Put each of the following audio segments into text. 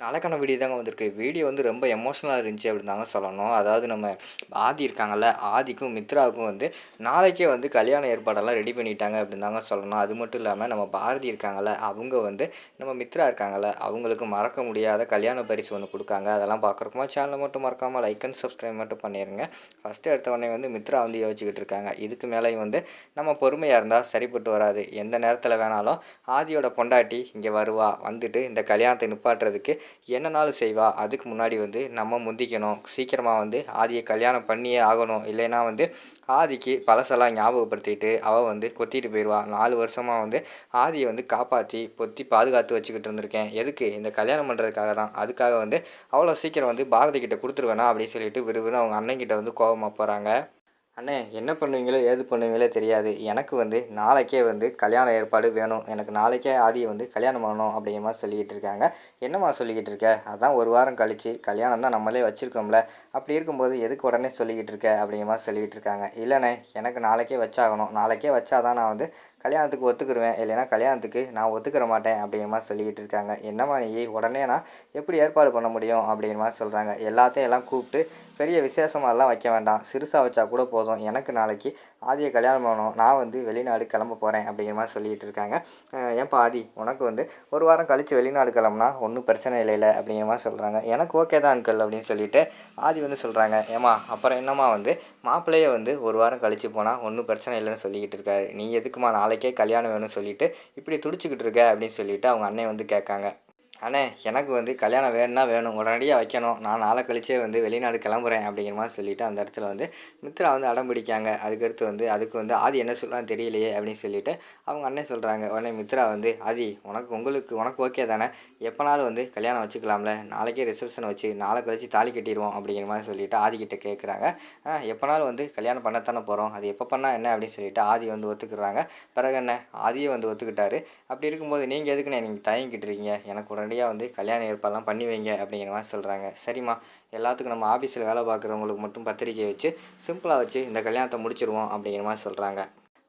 நாளைக்கான வீடியோ தாங்க வந்திருக்கு. வீடியோ வந்து ரொம்ப எமோஷனலாக இருந்துச்சு அப்படின்னு தாங்க சொல்லணும். அதாவது நம்ம ஆதி இருக்காங்கல்ல ஆதிக்கும் மித்ராவுக்கும் வந்து நாளைக்கே வந்து கல்யாண ஏற்பாடெல்லாம் ரெடி பண்ணிட்டாங்க அப்படின்னு தாங்க சொல்லணும். அது மட்டும் இல்லாமல் நம்ம பாரதி இருக்காங்கல்ல அவங்க வந்து நம்ம மித்ரா இருக்காங்கல்ல அவங்களுக்கு மறக்க முடியாத கல்யாண பரிசு ஒன்று கொடுக்காங்க. அதெல்லாம் பார்க்குறக்குமா சேனலை மட்டும் மறக்காமல் லைக் அண்ட் சப்ஸ்கிரைப் மட்டும் பண்ணிடுங்க ஃபஸ்ட்டு எடுத்த உடனே வந்து மித்ரா வந்து யோசிச்சுக்கிட்டு இருக்காங்க. இதுக்கு மேலேயும் வந்து நம்ம பொறுமையாக இருந்தால் சரிப்பட்டு வராது. எந்த நேரத்தில் வேணாலும் ஆதியோட பொண்டாட்டி இங்கே வருவா. வந்துட்டு இந்த கல்யாணத்தை நிப்பாட்டுறதுக்கு என்னனாலும் செய்வா. அதுக்கு முன்னாடி வந்து நம்ம முந்திக்கணும். சீக்கிரமாக வந்து ஆதியை கல்யாணம் பண்ணியே ஆகணும். இல்லைன்னா வந்து ஆதிக்கு பழசெல்லாம் ஞாபகப்படுத்திட்டு அவள் வந்து கொத்திட்டு போயிடுவா நாலு வருஷமாக வந்து ஆதியை வந்து காப்பாற்றி பொத்தி பாதுகாத்து வச்சுக்கிட்டு இருந்திருக்கேன். எதுக்கு? இந்த கல்யாணம் பண்ணுறதுக்காக தான். அதுக்காக வந்து அவ்வளோ சீக்கிரம் வந்து பாரதி கிட்ட கொடுத்துருவேனா அப்படின்னு சொல்லிட்டு விறுவிறு அவங்க அண்ணன்கிட்ட வந்து கோபமாக போகிறாங்க அண்ணே என்ன பண்ணுவீங்களோ ஏது பண்ணுவீங்களோ தெரியாது. எனக்கு வந்து நாளைக்கே வந்து கல்யாண ஏற்பாடு வேணும். எனக்கு நாளைக்கே ஆதியை வந்து கல்யாணம் பண்ணணும் அப்படிங்கிற மாதிரி சொல்லிக்கிட்டு இருக்காங்க. என்னம்மா சொல்லிக்கிட்டு இருக்க? அதான் ஒரு வாரம் கழிச்சு கல்யாணம் தான் நம்மளே வச்சுருக்கோம்ல. அப்படி இருக்கும்போது எதுக்கு உடனே சொல்லிக்கிட்டு இருக்க அப்படிங்கிற மாதிரி சொல்லிக்கிட்டு இருக்காங்க. இல்லைண்ணே எனக்கு நாளைக்கே வச்சாகணும். நாளைக்கே வச்சாதான் நான் வந்து கல்யாணத்துக்கு ஒத்துக்குருவேன். இல்லைன்னா கல்யாணத்துக்கு நான் ஒத்துக்கிற மாட்டேன் அப்படிங்கிற மாதிரி சொல்லிக்கிட்டு இருக்காங்க. என்னம்மா நீ? உடனே நான் எப்படி ஏற்பாடு பண்ண முடியும் அப்படிங்கிற மாதிரி சொல்கிறாங்க எல்லாத்தையும் எல்லாம் கூப்பிட்டு பெரிய விசேஷமாலாம் வைக்க வேண்டாம். சிறுசாக வச்சா கூட போதும். எனக்கு நாளைக்கு ஆதியை கல்யாணம் பண்ணணும். நான் வந்து வெளிநாடு கிளம்ப போகிறேன் அப்படிங்கிற மாதிரி சொல்லிகிட்டு இருக்காங்க. ஏன்ப்பா ஆதி? உனக்கு வந்து ஒரு வாரம் கழித்து வெளிநாடு கிளம்புனா ஒன்றும் பிரச்சனை இல்லை இல்லை அப்படிங்கிற மாதிரி சொல்கிறாங்க எனக்கு ஓகே தான் அங்கிள் அப்படின்னு சொல்லிட்டு ஆதி வந்து சொல்கிறாங்க ஏமா அப்புறம் என்னம்மா வந்து? மாப்பிள்ளையே வந்து ஒரு வாரம் கழித்து போனால் ஒன்றும் பிரச்சனை இல்லைன்னு சொல்லிக்கிட்டு இருக்காரு. நீ எதுக்குமா நாளைக்கு கல்யாணம் வேணும்னு சொல்லிட்டு இப்படி துடிச்சிக்கிட்டு இருக்க? அப்படின்னு சொல்லிட்டு அவங்க அண்ணன் வந்து கேட்காங்க. அண்ணே எனக்கு வந்து கல்யாணம் வேணும்னா வேணும். உடனடியாக வைக்கணும். நான் நாளை கழிச்சே வந்து வெளிநாடு கிளம்புறேன் அப்படிங்கிற மாதிரி சொல்லிவிட்டு அந்த இடத்துல வந்து மித்ரா வந்து அடம் பிடிக்காங்க. அதுக்கடுத்து வந்து அதுக்கு வந்து ஆதி என்ன சொல்லலாம் தெரியலையே அப்படின்னு சொல்லிவிட்டு அவங்க அண்ணன் சொல்கிறாங்க உடனே மித்ரா வந்து ஆதி உனக்கு உங்களுக்கு உனக்கு ஓகே தானே? எப்போனாலும் வந்து கல்யாணம் வச்சுக்கலாம்ல. நாளைக்கே ரிசப்ஷன் வச்சு நாளை கழிச்சு தாலி கட்டிடுவோம். அப்படிங்கிற மாதிரி சொல்லிவிட்டு ஆதிக்கிட்ட கேட்குறாங்க எப்போனாலும் வந்து கல்யாணம் பண்ணத்தானே போகிறோம் அது எப்போ பண்ணால் என்ன? அப்படின்னு சொல்லிட்டு ஆதி வந்து ஒத்துக்கிறாங்க. பிறகு என்ன? ஆதியை வந்து ஒத்துக்கிட்டாரு. அப்படி இருக்கும்போது நீங்கள் எதுக்குண்ணே நீங்கள் தயங்கிட்டு இருக்கீங்க? எனக்கு உடனே உடனடியாக வந்து கல்யாண ஏற்பாடெலாம் பண்ணி வைங்க அப்படிங்கிற மாதிரி சொல்கிறாங்க சரிம்மா. எல்லாத்துக்கும் நம்ம ஆஃபீஸில் வேலை பார்க்குறவங்களுக்கு மட்டும் பத்திரிக்கை வச்சு சிம்பிளாக வச்சு இந்த கல்யாணத்தை முடிச்சிருவோம் அப்படிங்கிற மாதிரி சொல்கிறாங்க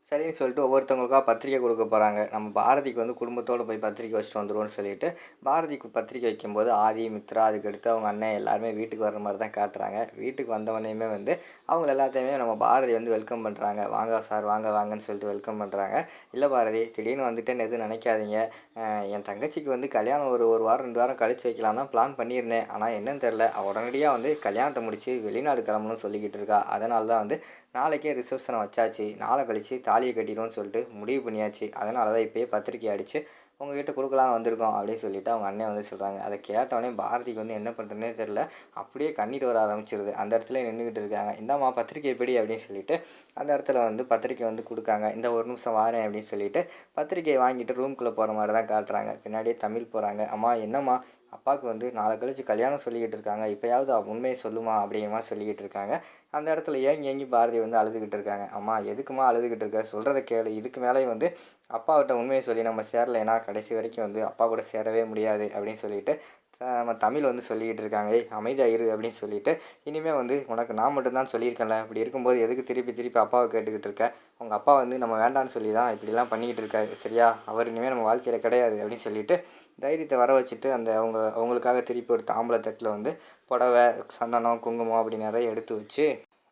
சரின்னு சொல்லிட்டு ஒவ்வொருத்தவங்களுக்காக பத்திரிக்கை கொடுக்க போகிறாங்க நம்ம பாரதிக்கு வந்து குடும்பத்தோடு போய் பத்திரிக்கை வச்சுட்டு வந்துடுவோம்னு சொல்லிட்டு பாரதிக்கு பத்திரிக்கை வைக்கும்போது ஆதி மித்ரா அதுக்கடுத்து அவங்க அண்ணன் எல்லாருமே வீட்டுக்கு வர்ற மாதிரி தான் காட்டுறாங்க. வீட்டுக்கு வந்தவொடனேயுமே வந்து அவங்க எல்லாத்தையுமே நம்ம பாரதி வந்து வெல்கம் பண்ணுறாங்க வாங்க சார் வாங்க வாங்கன்னு சொல்லிட்டு வெல்கம் பண்ணுறாங்க இல்லை பாரதி திடீர்னு வந்துட்டேன்னு எதுவும் நினைக்காதீங்க. என் தங்கச்சிக்கு வந்து கல்யாணம் ஒரு ஒரு வாரம் ரெண்டு வாரம் கழிச்சு வைக்கலாம் தான் பிளான் பண்ணியிருந்தேன். ஆனால் என்னன்னு தெரில உடனடியாக வந்து கல்யாணத்தை முடித்து வெளிநாடு கிளம்பணும்னு சொல்லிக்கிட்டு இருக்கா. அதனால தான் வந்து நாளைக்கே ரிசப்ஷனை வச்சாச்சு. நாளை கழித்து தாலியை கட்டிடும்னு சொல்லிட்டு முடிவு பண்ணியாச்சு. அதனால தான் இப்போயே பத்திரிக்கை அடித்து உங்ககிட்ட கொடுக்கலாம் வந்திருக்கோம் அப்படின்னு சொல்லிட்டு அவங்க அண்ணன் வந்து சொல்கிறாங்க அதை கேட்டவொடனே பாரதிக்கு வந்து என்ன பண்ணுறதுனே தெரில அப்படியே கண்ணீர் வர ஆரம்பிச்சிருது. அந்த இடத்துல நின்றுக்கிட்டு இருக்காங்க. இந்தாம்மா பத்திரிக்கை எப்படி அப்படின்னு சொல்லிட்டு அந்த இடத்துல வந்து பத்திரிக்கை வந்து கொடுக்காங்க. இந்த ஒரு நிமிஷம் வாரேன் அப்படின்னு சொல்லிட்டு பத்திரிக்கையை வாங்கிட்டு ரூம்குள்ளே போகிற மாதிரி தான் காட்டுறாங்க. பின்னாடியே தமிழ் போகிறாங்க அம்மா என்னம்மா? அப்பாவுக்கு வந்து நாளை கழிச்சு கல்யாணம் சொல்லிக்கிட்டு இருக்காங்க. இப்போயாவது உண்மையை சொல்லுமா அப்படிங்கிற மாதிரி சொல்லிக்கிட்டு இருக்காங்க. அந்த இடத்துல ஏங்கி ஏங்கி பாரதி வந்து அழுதுகிட்டு இருக்காங்க. அம்மா எதுக்குமா அழுதுகிட்டு இருக்க? சொல்கிறத கேளு. இதுக்கு மேலேயும் வந்து அப்பாவிட்ட உண்மையை சொல்லி நம்ம சேரலைன்னா கடைசி வரைக்கும் வந்து அப்பா கூட சேரவே முடியாது அப்படின்னு சொல்லிட்டு நம்ம தமிழ் வந்து சொல்லிக்கிட்டு இருக்காங்க. ஏய் அமைதியாக இரு அப்படின்னு சொல்லிட்டு இனிமேல் வந்து உனக்கு நான் மட்டும்தான் சொல்லியிருக்கேன்ல. இப்படி இருக்கும்போது எதுக்கு திருப்பி திருப்பி அப்பாவை கேட்டுக்கிட்டு இருக்க? உங்கள் அப்பா வந்து நம்ம வேண்டான்னு சொல்லி தான் இப்படிலாம் பண்ணிக்கிட்டு இருக்காரு. சரியா? அவர் இனிமேல் நம்ம வாழ்க்கையில் கிடையாது அப்படின்னு சொல்லிட்டு தைரியத்தை வர வச்சுட்டு அந்த அவங்க அவங்களுக்காக திருப்பி ஒரு தாம்பளை தட்டில் வந்து புடவை சந்தனம் குங்குமம் அப்படி நிறைய எடுத்து வச்சு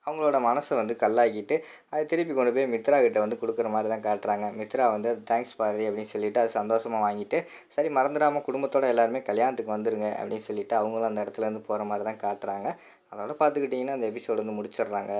அவங்களோட மனசை வந்து கல்லாக்கிட்டு அதை திருப்பி கொண்டு போய் மித்ரா கிட்ட வந்து கொடுக்குற மாதிரி தான் காட்டுறாங்க. மித்ரா வந்து தேங்க்ஸ் பாரதி அப்படின்னு சொல்லிட்டு அது சந்தோஷமாக வாங்கிட்டு சரி மறந்துடாமல் குடும்பத்தோடு எல்லாருமே கல்யாணத்துக்கு வந்துருங்க அப்படின்னு சொல்லிட்டு அவங்களும் அந்த இடத்துல இருந்து போகிற மாதிரி தான் காட்டுறாங்க. அதோட பார்த்துக்கிட்டிங்கன்னா அந்த எபிசோடு வந்து முடிச்சிடுறாங்க.